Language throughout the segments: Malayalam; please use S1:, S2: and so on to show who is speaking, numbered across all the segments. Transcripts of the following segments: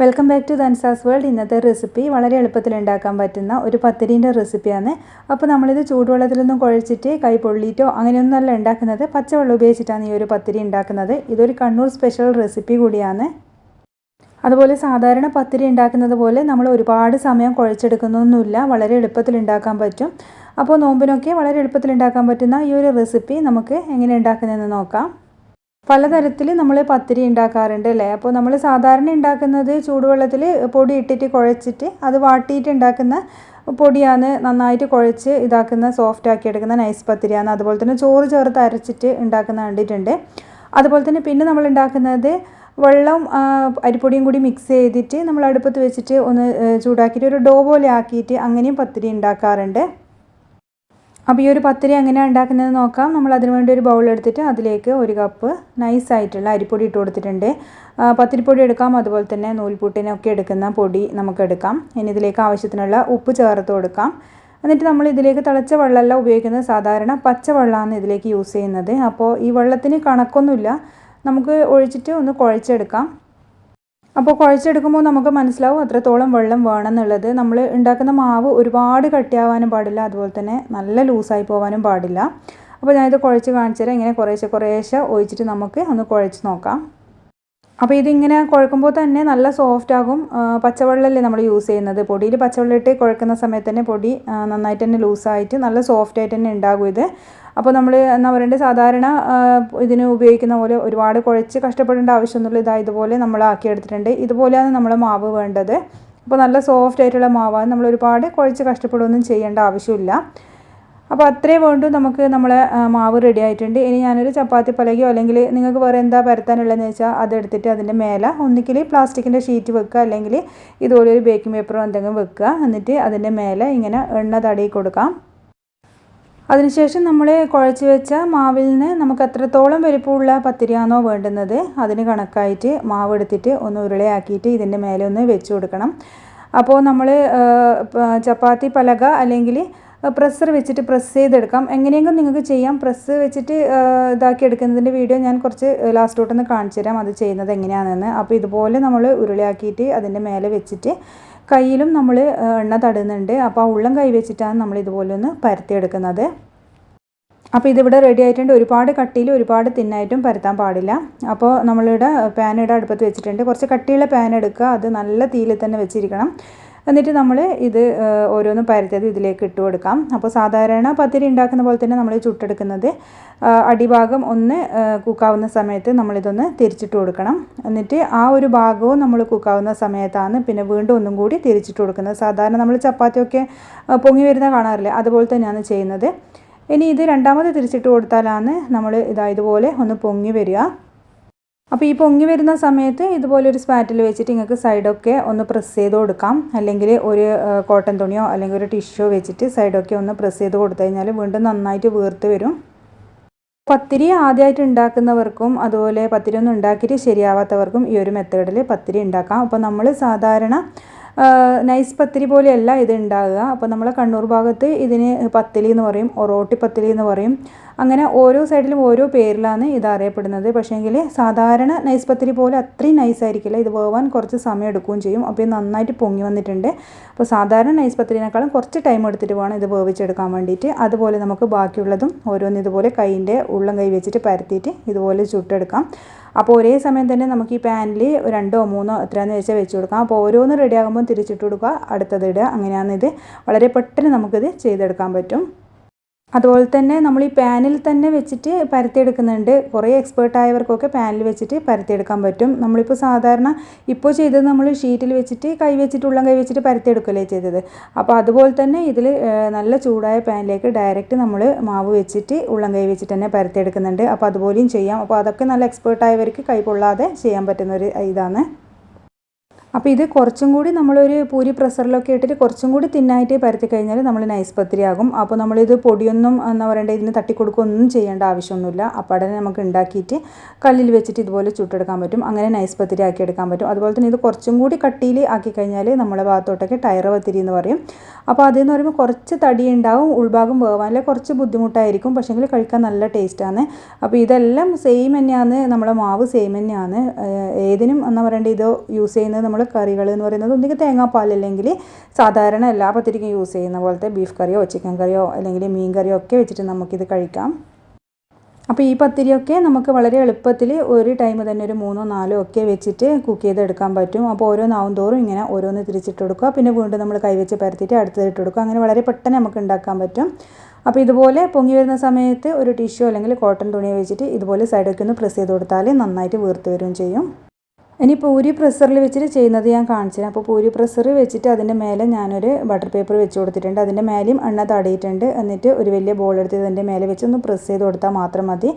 S1: വെൽക്കം ബാക്ക് ടു ദൻസാസ് വേൾഡ് ഇന്നത്തെ റെസിപ്പി വളരെ എളുപ്പത്തിൽ ഉണ്ടാക്കാൻ പറ്റുന്ന ഒരു പത്തിരീന്റെ റെസിപ്പിയാണ് അപ്പോൾ നമ്മളിത് ചൂടുവെള്ളത്തിലൊന്നും കുഴച്ചിട്ട് കൈ പൊള്ളിയിട്ടോ അങ്ങനെയൊന്നുമല്ല ഉണ്ടാക്കുന്നത്. പച്ചവെള്ളം ഉപയോഗിച്ചിട്ടാണ് ഈ ഒരു പത്തിരി ഉണ്ടാക്കുന്നത്. ഇതൊരു കണ്ണൂർ സ്പെഷ്യൽ റെസിപ്പി കൂടിയാണ്. അതുപോലെ സാധാരണ പത്തിരി ഉണ്ടാക്കുന്നത് പോലെ നമ്മൾ ഒരുപാട് സമയം കുഴച്ചെടുക്കുന്നൊന്നുമില്ല. വളരെ എളുപ്പത്തിൽ ഉണ്ടാക്കാൻ പറ്റും. അപ്പോൾ നോമ്പിനൊക്കെ വളരെ എളുപ്പത്തിൽ ഉണ്ടാക്കാൻ പറ്റുന്ന ഈ ഒരു റെസിപ്പി നമുക്ക് എങ്ങനെ ഉണ്ടാക്കുന്നതെന്ന് നോക്കാം. പലതരത്തിൽ നമ്മൾ പത്തിരി ഉണ്ടാക്കാറുണ്ട് അല്ലേ? അപ്പോൾ നമ്മൾ സാധാരണ ഉണ്ടാക്കുന്നത് ചൂടുവെള്ളത്തിൽ പൊടി ഇട്ടിട്ട് കുഴച്ചിട്ട് അത് വാട്ടിയിട്ട് ഉണ്ടാക്കുന്ന പൊടിയാണ് നന്നായിട്ട് കുഴച്ച് ഇതാക്കുന്ന സോഫ്റ്റ് ആക്കി എടുക്കുന്ന നൈസ് പത്തിരിയാണ്. അതുപോലെ തന്നെ ചോറ് ചേർത്ത് അരച്ചിട്ട് ഉണ്ടാക്കുന്ന കണ്ടിട്ടുണ്ട്. അതുപോലെ തന്നെ പിന്നെ നമ്മൾ ഉണ്ടാക്കുന്നത് വെള്ളം അരിപ്പൊടിയും കൂടി മിക്സ് ചെയ്തിട്ട് നമ്മൾ അടുപ്പത്ത് വെച്ചിട്ട് ഒന്ന് ചൂടാക്കിയിട്ട് ഒരു ഡോ പോലെ ആക്കിയിട്ട് അങ്ങനെയും പത്തിരി ഉണ്ടാക്കാറുണ്ട് അപ്പോൾ ഈ ഒരു പത്തിരി എങ്ങനെയാണ് ഉണ്ടാക്കുന്നത് നോക്കാം. നമ്മൾ അതിന് വേണ്ടി ഒരു ബൗൾ എടുത്തിട്ട് അതിലേക്ക് ഒരു കപ്പ് നൈസായിട്ടുള്ള അരിപ്പൊടി ഇട്ട് കൊടുത്തിട്ടുണ്ട്. പത്തിരിപ്പൊടി എടുക്കാം. അതുപോലെ തന്നെ നൂൽപുട്ടിനൊക്കെ എടുക്കുന്ന പൊടി നമുക്ക് എടുക്കാം. ഇനി ഇതിലേക്ക് ആവശ്യത്തിനുള്ള ഉപ്പ് ചേർത്ത് കൊടുക്കാം. എന്നിട്ട് നമ്മൾ ഇതിലേക്ക് തിളച്ച വെള്ളമല്ല ഉപയോഗിക്കുന്നത്. സാധാരണ പച്ച പച്ചവെള്ളമാണ് ഇതിലേക്ക് യൂസ് ചെയ്യുന്നത്. അപ്പോൾ ഈ വെള്ളത്തിന് കണക്കൊന്നുമില്ല. നമുക്ക് ഒഴിച്ചിട്ട് ഒന്ന് കുഴച്ചെടുക്കാം. അപ്പോൾ കുഴച്ചെടുക്കുമ്പോൾ നമുക്ക് മനസ്സിലാവും അത്രത്തോളം വെള്ളം വേണമെന്നുള്ളത്. നമ്മൾ ഉണ്ടാക്കുന്ന മാവ് ഒരുപാട് കട്ടിയാവാനും പാടില്ല അതുപോലെ തന്നെ നല്ല ലൂസായി പോകാനും പാടില്ല. അപ്പോൾ ഞാനിത് കുഴച്ച് കാണിച്ചു തരാം. ഇങ്ങനെ കുറേശ്ശെ കുറേശ്ശെ ഒഴിച്ചിട്ട് നമുക്ക് ഒന്ന് കുഴച്ച് നോക്കാം. അപ്പോൾ ഇതിങ്ങനെ കുഴക്കുമ്പോൾ തന്നെ നല്ല സോഫ്റ്റ് ആകും. പച്ചവെള്ളമല്ലേ നമ്മൾ യൂസ് ചെയ്യുന്നത്? പൊടിയിൽ പച്ചവെള്ളം ഇട്ട് കുഴക്കുന്ന സമയത്ത് തന്നെ പൊടി നന്നായിട്ട് തന്നെ ലൂസായിട്ട് നല്ല സോഫ്റ്റ് ആയിട്ട് തന്നെ ഉണ്ടാകും ഇത്. അപ്പോൾ നമ്മൾ എന്താ പറയേണ്ടത് സാധാരണ ഇതിന് ഉപയോഗിക്കുന്ന പോലെ ഒരുപാട് കുഴച്ച് കഷ്ടപ്പെടേണ്ട ആവശ്യമൊന്നുമില്ല. ഇതാ ഇതുപോലെ നമ്മൾ ആക്കിയെടുത്തിട്ടുണ്ട്. ഇതുപോലെയാണ് നമ്മൾ മാവ് വേണ്ടത്. അപ്പോൾ നല്ല സോഫ്റ്റ് ആയിട്ടുള്ള മാവാണ്. നമ്മൾ ഒരുപാട് കുഴച്ച് കഷ്ടപ്പെടുകയൊന്നും ചെയ്യേണ്ട ആവശ്യമില്ല. അപ്പോൾ അത്രേ വേണ്ടു. നമുക്ക് നമ്മളെ മാവ് റെഡി ആയിട്ടുണ്ട്. ഇനി ഞാനൊരു ചപ്പാത്തി പലകയോ അല്ലെങ്കിൽ നിങ്ങൾക്ക് വേറെ എന്താ പരത്താനുള്ളതെന്ന് വെച്ചാൽ അതെടുത്തിട്ട് അതിന്റെ മേലെ ഒന്നിക്കിൽ പ്ലാസ്റ്റിക്കിന്റെ ഷീറ്റ് വെക്കുക അല്ലെങ്കിൽ ഇതുപോലെ ഒരു ബേക്കിംഗ് പേപ്പറോ എന്തെങ്കിലും വെക്കുക. എന്നിട്ട് അതിന്റെ മേലെ ഇങ്ങനെ എണ്ണ തടയി കൊടുക്കാം. അതിനുശേഷം നമ്മൾ കുഴച്ച് വെച്ച മാവിൽ നിന്ന് നമുക്ക് എത്രത്തോളം വലിപ്പമുള്ള പത്തിരിയാണോ വേണ്ടുന്നത് അതിന് കണക്കായിട്ട് മാവ് എടുത്തിട്ട് ഒന്ന് ഉരുളയാക്കിയിട്ട് ഇതിന്റെ മേലെ ഒന്ന് വെച്ച് കൊടുക്കണം. അപ്പോൾ നമ്മൾ ചപ്പാത്തി പലക അല്ലെങ്കിൽ പ്രസ്സർ വെച്ചിട്ട് പ്രസ് ചെയ്തെടുക്കാം. എങ്ങനെയെങ്കിലും നിങ്ങൾക്ക് ചെയ്യാം. പ്രസ് വെച്ചിട്ട് ഇതാക്കി എടുക്കുന്നതിന്റെ വീഡിയോ ഞാൻ കുറച്ച് ലാസ്റ്റോട്ടൊന്ന് കാണിച്ചു തരാം അത് ചെയ്യുന്നത് എങ്ങനെയാണെന്ന്. അപ്പോൾ ഇതുപോലെ നമ്മൾ ഉരുളിയാക്കിയിട്ട് അതിന്റെ മേലെ വെച്ചിട്ട് കയ്യിലും നമ്മൾ എണ്ണ തടുന്നുണ്ട്. അപ്പോൾ ആ ഉള്ളം കൈ വെച്ചിട്ടാണ് നമ്മൾ ഇതുപോലെ ഒന്ന് പരത്തിയെടുക്കുന്നത്. അപ്പോൾ ഇതിവിടെ റെഡി ആയിട്ടുണ്ട്. ഒരുപാട് കട്ടിയിൽ ഒരുപാട് തിന്നായിട്ടും പരത്താൻ പാടില്ല. അപ്പോൾ നമ്മളിവിടെ ഇവിടെ അടുപ്പത്ത് വെച്ചിട്ടുണ്ട്. കുറച്ച് കട്ടിയുള്ള പാൻ എടുക്കുക. അത് നല്ല തീയിൽ തന്നെ വെച്ചിരിക്കണം. എന്നിട്ട് നമ്മൾ ഇത് ഓരോന്നും പരത്തത് ഇതിലേക്ക് ഇട്ട് കൊടുക്കാം. അപ്പോൾ സാധാരണ പത്തിരി ഉണ്ടാക്കുന്ന പോലെ തന്നെ നമ്മൾ ചുട്ടെടുക്കുന്നത് അടിഭാഗം ഒന്ന് കുക്കാവുന്ന സമയത്ത് നമ്മളിതൊന്ന് തിരിച്ചിട്ട് കൊടുക്കണം. എന്നിട്ട് ആ ഒരു ഭാഗവും നമ്മൾ കുക്കാവുന്ന സമയത്താണ് പിന്നെ വീണ്ടും ഒന്നും കൂടി തിരിച്ചിട്ട് കൊടുക്കുന്നത്. സാധാരണ നമ്മൾ ചപ്പാത്തിയൊക്കെ പൊങ്ങി വരുന്ന കാണാറില്ലേ അതുപോലെ തന്നെയാണ് ചെയ്യുന്നത്. ഇനി ഇത് രണ്ടാമത് തിരിച്ചിട്ട് കൊടുത്താലാണ് നമ്മൾ ഇതാ ഇതുപോലെ ഒന്ന് പൊങ്ങി വരിക. അപ്പോൾ ഈ പൊങ്ങി വരുന്ന സമയത്ത് ഇതുപോലൊരു സ്പാറ്റിൽ വെച്ചിട്ട് നിങ്ങൾക്ക് സൈഡൊക്കെ ഒന്ന് പ്രസ് ചെയ്ത് കൊടുക്കാം. അല്ലെങ്കിൽ ഒരു കോട്ടൺ തുണിയോ അല്ലെങ്കിൽ ഒരു ടിഷ്യൂ വെച്ചിട്ട് സൈഡൊക്കെ ഒന്ന് പ്രസ് ചെയ്ത് കൊടുത്തു കഴിഞ്ഞാൽ വീണ്ടും നന്നായിട്ട് വീർത്ത് വരും. പത്തിരി ആദ്യമായിട്ട് ഉണ്ടാക്കുന്നവർക്കും അതുപോലെ പത്തിരി ഒന്നും ഉണ്ടാക്കിയിട്ട് ശരിയാവാത്തവർക്കും ഈ ഒരു മെത്തേഡിൽ പത്തിരി ഉണ്ടാക്കാം. അപ്പോൾ നമ്മൾ സാധാരണ നൈസ് പത്തിരി പോലെയല്ല ഇത് ഉണ്ടാകുക അപ്പോൾ നമ്മളെ കണ്ണൂർ ഭാഗത്ത് ഇതിന് പത്തിലി എന്ന് പറയും ഒറോട്ടി പത്തിലി എന്ന് പറയും. അങ്ങനെ ഓരോ സൈഡിലും ഓരോ പേരിലാണ് ഇത് അറിയപ്പെടുന്നത്. പക്ഷേങ്കിൽ സാധാരണ നൈസ് പത്തിരി പോലെ അത്രയും നൈസ് ആയിരിക്കില്ല. ഇത് വേവാൻ കുറച്ച് സമയം എടുക്കുകയും ചെയ്യും. അപ്പോൾ ഇത് നന്നായിട്ട് പൊങ്ങി വന്നിട്ടുണ്ട്. അപ്പോൾ സാധാരണ നൈസ് പത്തിരിനേക്കാളും കുറച്ച് ടൈം എടുത്തിട്ട് വേണം ഇത് വേവിച്ചെടുക്കാൻ വേണ്ടിയിട്ട്. അതുപോലെ നമുക്ക് ബാക്കിയുള്ളതും ഓരോന്ന് ഇതുപോലെ കൈയിന്റെ ഉള്ളം കൈ വെച്ചിട്ട് പരത്തിയിട്ട് ഇതുപോലെ ചുട്ടെടുക്കാം. അപ്പോൾ ഒരേ സമയം തന്നെ നമുക്ക് ഈ പാനിൽ രണ്ടോ മൂന്നോ എത്രയാണെന്ന് വെച്ചാൽ വെച്ച് കൊടുക്കാം. അപ്പോൾ ഓരോന്ന് റെഡി ആകുമ്പോൾ തിരിച്ചിട്ട് കൊടുക്കുക. അടുത്തത് ഇടുക. അങ്ങനെയാണ് ഇത് വളരെ പെട്ടെന്ന് നമുക്കിത് ചെയ്തെടുക്കാൻ പറ്റും. അതുപോലെ തന്നെ നമ്മൾ ഈ പാനിൽ തന്നെ വെച്ചിട്ട് പരത്തിയെടുക്കുന്നുണ്ട്. കുറേ എക്സ്പേർട്ട് ആയവർക്കൊക്കെ പാനിൽ വെച്ചിട്ട് പരത്തിയെടുക്കാൻ പറ്റും. നമ്മളിപ്പോൾ സാധാരണ ഇപ്പോൾ ചെയ്തത് നമ്മൾ ഷീറ്റിൽ വെച്ചിട്ട് കൈ വെച്ചിട്ട് ഉള്ളം കൈ വെച്ചിട്ട് പരത്തിയെടുക്കല്ലേ ചെയ്തത്. അപ്പോൾ അതുപോലെ തന്നെ ഇതിൽ നല്ല ചൂടായ പാനിലേക്ക് ഡയറക്റ്റ് നമ്മൾ മാവ് വെച്ചിട്ട് ഉള്ളം കൈ വെച്ചിട്ട് തന്നെ പരത്തിയെടുക്കുന്നുണ്ട്. അപ്പോൾ അതുപോലെയും ചെയ്യാം. അപ്പോൾ അതൊക്കെ നല്ല എക്സ്പേർട്ട് ആയവർക്ക് കൈ പൊള്ളാതെ ചെയ്യാൻ പറ്റുന്ന ഒരു ഇതാണ്. അപ്പോൾ ഇത് കുറച്ചും കൂടി നമ്മളൊരു പൂരി പ്രഷറിലൊക്കെ ഇട്ടിട്ട് കുറച്ചും കൂടി തിന്നായിട്ട് പരത്തി കഴിഞ്ഞാൽ നമ്മൾ നൈസ് പത്തിരി ആകും അപ്പോൾ നമ്മളിത് പൊടിയൊന്നും എന്താ പറയണ്ടേ ഇതിന് തട്ടിക്കൊടുക്കുകയൊന്നും ചെയ്യേണ്ട ആവശ്യമൊന്നുമില്ല. അപ്പോൾ തന്നെ നമുക്ക് ഉണ്ടാക്കിയിട്ട് കല്ലിൽ വെച്ചിട്ട് ഇതുപോലെ ചുട്ടെടുക്കാൻ പറ്റും. അങ്ങനെ നൈസ് പത്തിരി ആക്കി എടുക്കാൻ പറ്റും. അതുപോലെ തന്നെ ഇത് കുറച്ചും കൂടി കട്ടിയിൽ ആക്കി കഴിഞ്ഞാൽ നമ്മളെ ഭാഗത്തോട്ടൊക്കെ ടയർ പത്തിരി എന്ന് പറയും. അപ്പോൾ അതെന്ന് പറയുമ്പോൾ കുറച്ച് തടി ഉണ്ടാവും ഉൾഭാഗം വേവാനില്ല കുറച്ച് ബുദ്ധിമുട്ടായിരിക്കും പക്ഷേങ്കിൽ കഴിക്കാൻ നല്ല ടേസ്റ്റാണ് അപ്പോൾ ഇതെല്ലാം സെയിം തന്നെയാണ് നമ്മുടെ മാവ് സെയിം തന്നെയാണ്. ഏതിനും എന്താ പറയേണ്ടത് ഇത് യൂസ് ചെയ്യുന്നത് നമ്മൾ കറികൾ എന്ന് പറയുന്നത് ഒന്നുകിൽ തേങ്ങാപ്പാൽ അല്ലെങ്കിൽ സാധാരണ എല്ലാ പത്തിരിക്കും യൂസ് ചെയ്യുന്ന പോലത്തെ ബീഫ് കറിയോ ചിക്കൻ കറിയോ അല്ലെങ്കിൽ മീൻ കറിയോ ഒക്കെ വെച്ചിട്ട് നമുക്കിത് കഴിക്കാം. അപ്പോൾ ഈ പത്തിരിയൊക്കെ നമുക്ക് വളരെ എളുപ്പത്തിൽ ഒരു ടൈം തന്നെ ഒരു മൂന്നോ നാലോ ഒക്കെ വെച്ചിട്ട് കുക്ക് ചെയ്തെടുക്കാൻ പറ്റും. അപ്പോൾ ഓരോ നാവും തോറും ഇങ്ങനെ ഓരോന്ന് തിരിച്ചിട്ട് കൊടുക്കുക പിന്നെ വീണ്ടും നമ്മൾ കൈവച്ച് പരത്തിയിട്ട് അടുത്തതിട്ട് കൊടുക്കുക അങ്ങനെ വളരെ പെട്ടെന്ന് നമുക്ക് ഉണ്ടാക്കാൻ പറ്റും. അപ്പോൾ ഇതുപോലെ പൊങ്ങി വരുന്ന സമയത്ത് ഒരു ടിഷ്യൂ അല്ലെങ്കിൽ കോട്ടൺ തുണി വെച്ചിട്ട് ഇതുപോലെ സൈഡൊക്കെ ഒന്ന് പ്രസ് ചെയ്ത് കൊടുത്താൽ നന്നായിട്ട് വീർത്ത് വരികയും ചെയ്യും. ഇനി പൂരി പ്രഷറിൽ വെച്ചിട്ട് ചെയ്യുന്നത് ഞാൻ കാണിച്ചു അപ്പോൾ പൂരി പ്രഷർ വെച്ചിട്ട് അതിന്റെ മേലെ ഞാനൊരു ബട്ടർ പേപ്പർ വെച്ച് കൊടുത്തിട്ടുണ്ട്. അതിന്റെ മേലെയും എണ്ണ തടയിട്ടുണ്ട് എന്നിട്ട് ഒരു വലിയ ബോൾ എടുത്ത് അതിന്റെ മേലെ വെച്ച് ഒന്ന് പ്രസ് ചെയ്ത് കൊടുത്താൽ മാത്രം മതി.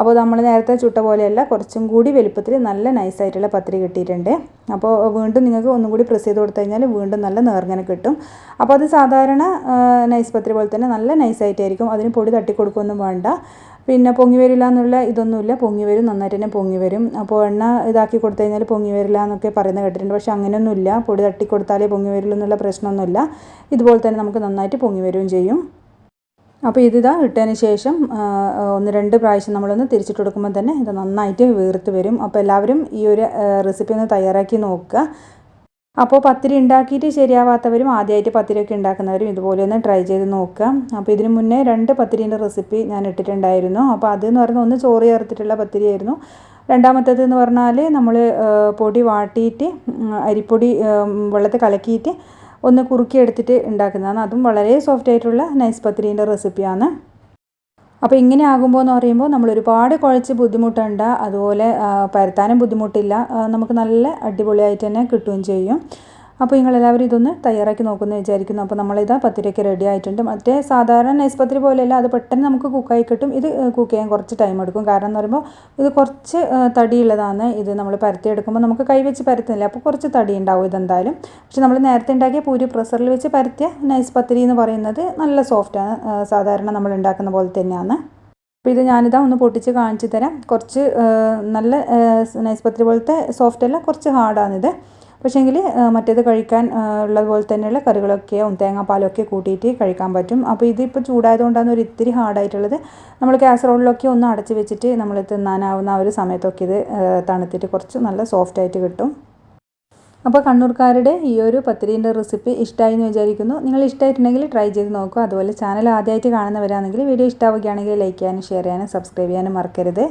S1: അപ്പോൾ നമ്മൾ നേരത്തെ ചുട്ട പോലെയല്ല കുറച്ചും കൂടി വലുപ്പത്തിൽ നല്ല നൈസായിട്ടുള്ള പത്തിരി കിട്ടിയിട്ടുണ്ട്. അപ്പോൾ വീണ്ടും നിങ്ങൾക്ക് ഒന്നും കൂടി പ്രസ് ചെയ്ത് കൊടുത്തു കഴിഞ്ഞാൽ വീണ്ടും നല്ല നേർങ്ങനെ കിട്ടും. അപ്പോൾ അത് സാധാരണ നൈസ് പത്തിരി പോലെ തന്നെ നല്ല നൈസായിട്ടായിരിക്കും അതിന് പൊടി തട്ടി വേണ്ട. പിന്നെ പൊങ്ങി വരില്ല എന്നുള്ള ഇതൊന്നുമില്ല. പൊങ്ങി വരും നന്നായിട്ട് തന്നെ പൊങ്ങി വരും അപ്പോൾ എണ്ണ ഇതാക്കി കൊടുത്തു കഴിഞ്ഞാൽ പൊങ്ങി വരില്ല എന്നൊക്കെ പറയുന്നത് കേട്ടിട്ടുണ്ട്. പക്ഷേ അങ്ങനെയൊന്നുമില്ല. പൊടി തട്ടി കൊടുത്താലേ പൊങ്ങി വരില്ല എന്നുള്ള പ്രശ്നമൊന്നുമില്ല. ഇതുപോലെ തന്നെ നമുക്ക് നന്നായിട്ട് പൊങ്ങി വരികയും ചെയ്യും. അപ്പോൾ ഇതിതാ ഇട്ടതിന് ശേഷം ഒന്ന് രണ്ട് പ്രാവശ്യം നമ്മളൊന്ന് തിരിച്ചിട്ട് കൊടുക്കുമ്പോൾ തന്നെ ഇത് നന്നായിട്ട് വീർത്ത് വരും. അപ്പോൾ എല്ലാവരും ഈ ഒരു റെസിപ്പി ഒന്ന് തയ്യാറാക്കി നോക്കുക. അപ്പോൾ പത്തിരി ഉണ്ടാക്കിയിട്ട് ശരിയാവാത്തവരും ആദ്യമായിട്ട് പത്തിരിയൊക്കെ ഉണ്ടാക്കുന്നവരും ഇതുപോലെ ഒന്ന് ട്രൈ ചെയ്ത് നോക്കുക. അപ്പോൾ ഇതിന് മുന്നേ രണ്ട് പത്തിരീന്റെ റെസിപ്പി ഞാൻ ഇട്ടിട്ടുണ്ടായിരുന്നു. അപ്പോൾ അതെന്ന് പറഞ്ഞാൽ ഒന്ന് ചോറ് ചേർത്തിട്ടുള്ള പത്തിരിയായിരുന്നു. രണ്ടാമത്തേത് എന്ന് പറഞ്ഞാൽ നമ്മൾ പൊടി വാട്ടിയിട്ട് അരിപ്പൊടി വെള്ളത്തിൽ കലക്കിയിട്ട് ഒന്ന് കുറുക്കി എടുത്തിട്ട് ഉണ്ടാക്കുന്നതാണ്. അതും വളരെ സോഫ്റ്റ് ആയിട്ടുള്ള നൈസ് പത്തിരീന്റെ റെസിപ്പിയാണ് അപ്പോൾ ഇങ്ങനെ ആകുമ്പോൾ എന്ന് പറയുമ്പോൾ നമ്മൾ ഒരുപാട് കുഴച്ച് ബുദ്ധിമുട്ടുണ്ട് അതുപോലെ പരത്താനും ബുദ്ധിമുട്ടില്ല നമുക്ക് നല്ല അടിപൊളിയായിട്ട് തന്നെ കിട്ടുകയും ചെയ്യും. അപ്പോൾ നിങ്ങളെല്ലാവരും ഇതൊന്ന് തയ്യാറാക്കി നോക്കുമെന്ന് വിചാരിക്കുന്നു. അപ്പോൾ നമ്മളിത് പത്തിരയ്ക്ക് റെഡി ആയിട്ടുണ്ട്. മറ്റേ സാധാരണ നൈസ്പത്രി പോലെയല്ല അത് പെട്ടെന്ന് നമുക്ക് കുക്കായി കിട്ടും. ഇത് കുക്ക് ചെയ്യാൻ കുറച്ച് ടൈം എടുക്കും. കാരണം എന്ന് പറയുമ്പോൾ ഇത് കുറച്ച് തടിയുള്ളതാണ്. ഇത് നമ്മൾ പരത്തി എടുക്കുമ്പോൾ നമുക്ക് കൈവച്ച് പരത്തുന്നില്ല. അപ്പോൾ കുറച്ച് തടി ഉണ്ടാവും ഇതെന്തായാലും. പക്ഷെ നമ്മൾ നേരത്തെ ഉണ്ടാക്കിയ പൂരി പ്രസറിൽ വെച്ച് പരത്തിയ നൈസ് പത്തിരി എന്ന് പറയുന്നത് നല്ല സോഫ്റ്റാണ് സാധാരണ നമ്മൾ ഉണ്ടാക്കുന്ന പോലെ തന്നെയാണ്. അപ്പോൾ ഇത് ഞാനിതാ ഒന്ന് പൊട്ടിച്ച് കാണിച്ചു തരാം. കുറച്ച് നല്ല നൈസ് പത്തിരി പോലത്തെ സോഫ്റ്റ് അല്ല കുറച്ച് ഹാർഡാണിത് പക്ഷേങ്കിൽ മറ്റേത് കഴിക്കാൻ ഉള്ളതുപോലെ തന്നെയുള്ള കറികളൊക്കെയും തേങ്ങാപ്പാലൊക്കെ കൂട്ടിയിട്ട് കഴിക്കാൻ പറ്റും. അപ്പോൾ ഇതിപ്പോൾ ചൂടായതുകൊണ്ടാണ് ഒരു ഇത്തിരി ഹാർഡായിട്ടുള്ളത്. നമ്മൾ കാസറോളിലൊക്കെ ഒന്ന് അടച്ച് വെച്ചിട്ട് നമ്മൾ തിന്നാനാവുന്ന ഒരു സമയത്തൊക്കെ ഇത് തണുത്തിട്ട് കുറച്ച് നല്ല സോഫ്റ്റ് ആയിട്ട് കിട്ടും. അപ്പോൾ കണ്ണൂർക്കാരുടെ ഈ ഒരു പത്തിരീന്റെ റെസിപ്പി ഇഷ്ടമായി എന്ന് വിചാരിക്കുന്നു. നിങ്ങൾ ഇഷ്ടമായിട്ടുണ്ടെങ്കിൽ ട്രൈ ചെയ്ത് നോക്കുക. അതുപോലെ ചാനൽ ആദ്യമായിട്ട് കാണുന്നവരാണെങ്കിൽ വീഡിയോ ഇഷ്ടമാവുകയാണെങ്കിൽ ലൈക്ക് ചെയ്യാനും ഷെയർ ചെയ്യാനും സബ്സ്ക്രൈബ് ചെയ്യാനും മറക്കരുത്.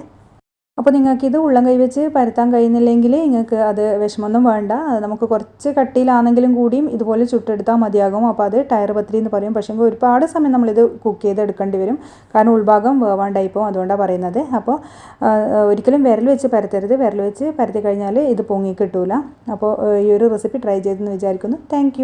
S1: അപ്പോൾ നിങ്ങൾക്കിത് ഉള്ളം കൈ വെച്ച് പരത്താൻ കഴിയുന്നില്ലെങ്കിൽ നിങ്ങൾക്ക് അത് വിഷമമൊന്നും വേണ്ട. അത് നമുക്ക് കുറച്ച് കട്ടിയിലാണെങ്കിലും കൂടിയും ഇതുപോലെ ചുട്ടെടുത്താൽ മതിയാകും. അപ്പോൾ അത് ടയർ പത്തിരി എന്ന് പറയും. പക്ഷേ ഒരുപാട് സമയം നമ്മളിത് കുക്ക് ചെയ്ത് ചെയ്തെടുക്കേണ്ടി വരും. കാരണം ഉൾഭാഗം വേവാണ്ടായി പോകും അതുകൊണ്ടാണ് പറയുന്നത് അപ്പോൾ ഒരിക്കലും വിരൽ വെച്ച് പരത്തരുത്. വിരൽ വെച്ച് പരത്തി കഴിഞ്ഞാൽ ഇത് പൊങ്ങി കിട്ടൂല. അപ്പോൾ ഈ ഒരു റെസിപ്പി ട്രൈ ചെയ്തെന്ന് വിചാരിക്കുന്നു. താങ്ക്